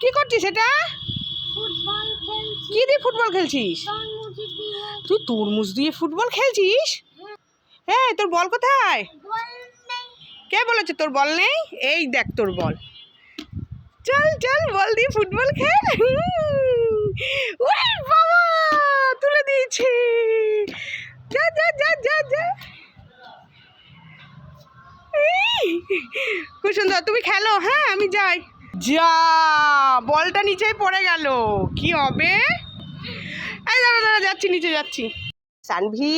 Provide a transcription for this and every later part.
কি করছিস এটা? কি দিয়ে ফুটবল খেলছিস? তুই তরমুজ দিয়ে ফুটবল খেলছিস? হ্যাঁ তোর বল কোথায়? কে বলেছে তোর বল নেই? এই দেখ তোর বল। চল চল, বল দিয়ে ফুটবল খেল। তুলে দিয়েছে। যা যা যা যা যা। খুব সুন্দর। তুমি খেলো হ্যাঁ আমি যাই। যা বলটা নিচেই পড়ে গেল। কি হবে? এই দাঁড়া দাঁড়া যাচ্ছি নিচে যাচ্ছি। সানভি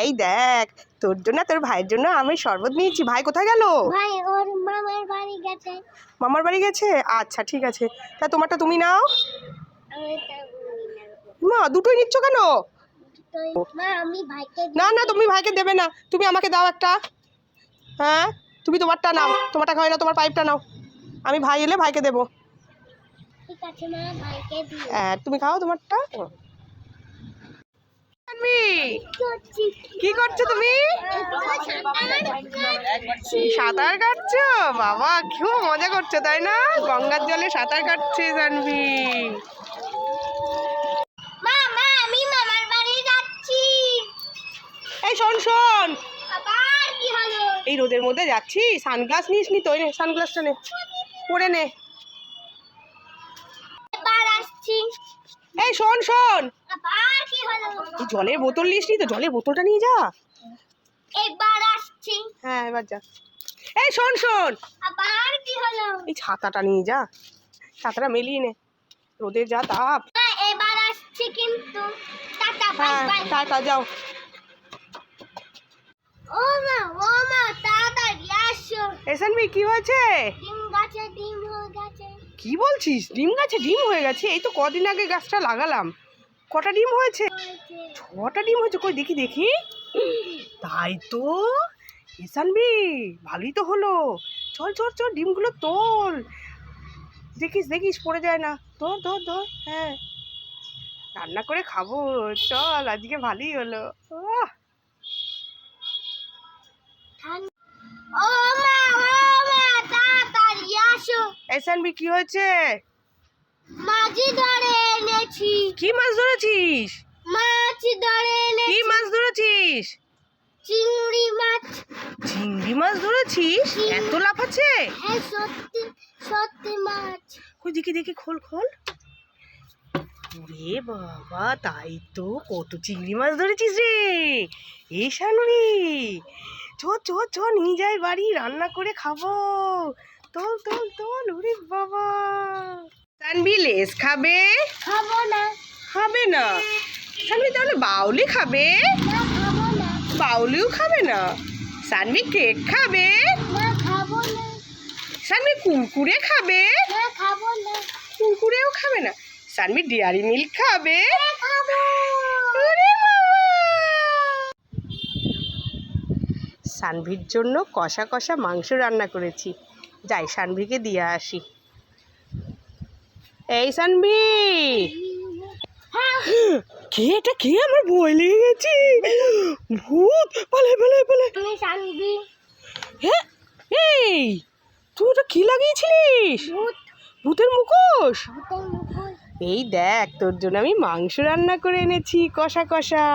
এই দেখ তোর জন্য তোর ভাইয়ের জন্য আমি শরবত নিয়েছি। ভাই কোথায় গেল? ভাই ওর মামার বাড়ি গেছে। মামার বাড়ি গেছে? আচ্ছা ঠিক আছে। তা তোমারটা তুমি নাও। মা দুটোই নিচ্ছ কেন? আমি না না তুমি ভাইকে দেবে না। তুমি আমাকে দাও একটা। হ্যাঁ? তুমি তোমারটা নাও। তোমারটা খাওয়াই না তোমার পাইপটা নাও। আমি ভাই এলে ভাইকে দেবো। ঠিক আছে মা ভাইকে দিই হ্যাঁ তুমি খাও তোমারটা। কি করছ তুমি? সাঁতার কাটছো? বাবা খুব মজা করছ তাই না? গঙ্গার জলে সাঁতার কাটছে জানবি। মা মা আমি মামার বাড়ি যাচ্ছি। এই শোন শোন। আবার কি হলো? এই রোদের মধ্যে যাচ্ছি সানগ্লাস নিস নি তো সানগ্লাসটা নে। পরে নে। এই শোন শোন। জলের বোতল নিস নি তো জলের বোতলটা নিয়ে যা। এবার আসছি। হ্যাঁ এবার যা। এই শোন শোন। আবার কি হলো? এই ছাতাটা নিয়ে যা। ছাতাটা মেলিয়ে নে। রোদের যা তাপ। মা এবার আসছি কিন্তু। টাটা বাই হ্যাঁ বাই। টাটা যাও। ও মা ও মা তাড়াতাড়ি আসো এসানবি কি হয়েছে ডিম গাছে ডিম হয়ে গেছে কি বলছিস? ডিম গাছে ডিম হয়ে গেছে। এই তো কদিন আগে গাছটা লাগালাম। কটা ডিম হয়েছে। ছটা ডিম হয়েছে। কই, দেখি দেখি। তাই তো। এসানবি ভালোই তো হলো। চল চল চল, ডিমগুলো তোল। দেখিস দেখিস, পড়ে যায় না। তোর তোর তোর হ্যাঁ। রান্না করে খাব। চল, আজকে ভালোই হলো। এসানবি কি হয়েছে? মাঝি ধরে এনেছি। কি মাছ ধরেছিস? মাছ ধরে এনেছি। কি মাছ ধরেছিস? চিংড়ি মাছ। চিংড়ি মাছ ধরেছিস? এত লাভ আছে? হ্যাঁ সত্যি সত্যি মাছ। কই দেখি দেখি খোল খোল। ওরে বাবা তাই তো কত চিংড়ি মাছ ধরেছিস রে। এই শানুরি চ চ চ নিয়ে যাই বাড়ি রান্না করে খাব। তোল তোল তোল ওরে বাবা। তানবি লেস খাবে? খাব না। খাবে না? সানবি তাহলে বাউলি খাবে? বাউলিও খাবে না? সানবি কেক খাবে? সানবি কুরকুরে খাবে? কুরকুরেও খাবে না। সানবি ডেয়ারি মিল্ক খাবে! সানভির জন্য কষা কষা মাংস রান্না করেছি। যাই সানভিকে দিয়ে আসি। এই সানভি! হ্যাঁ কে এটা? কে আমার ভয় লেগে গেছে? ভূত! পালে পালে শানবি হ্যাঁ? এই তুই ওটা কি লাগিয়েছিলিস? ভূতের মুখোশ? ভূতের মুখোশ। এই দেখ তোর জন্য আমি মাংস রান্না করে এনেছি কষা কষা।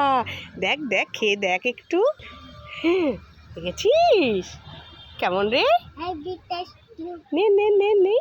দেখ দেখ খেয়ে দেখ একটু। হ্যাঁ দেখেছিস? কেমন রে? নে নে নে নে।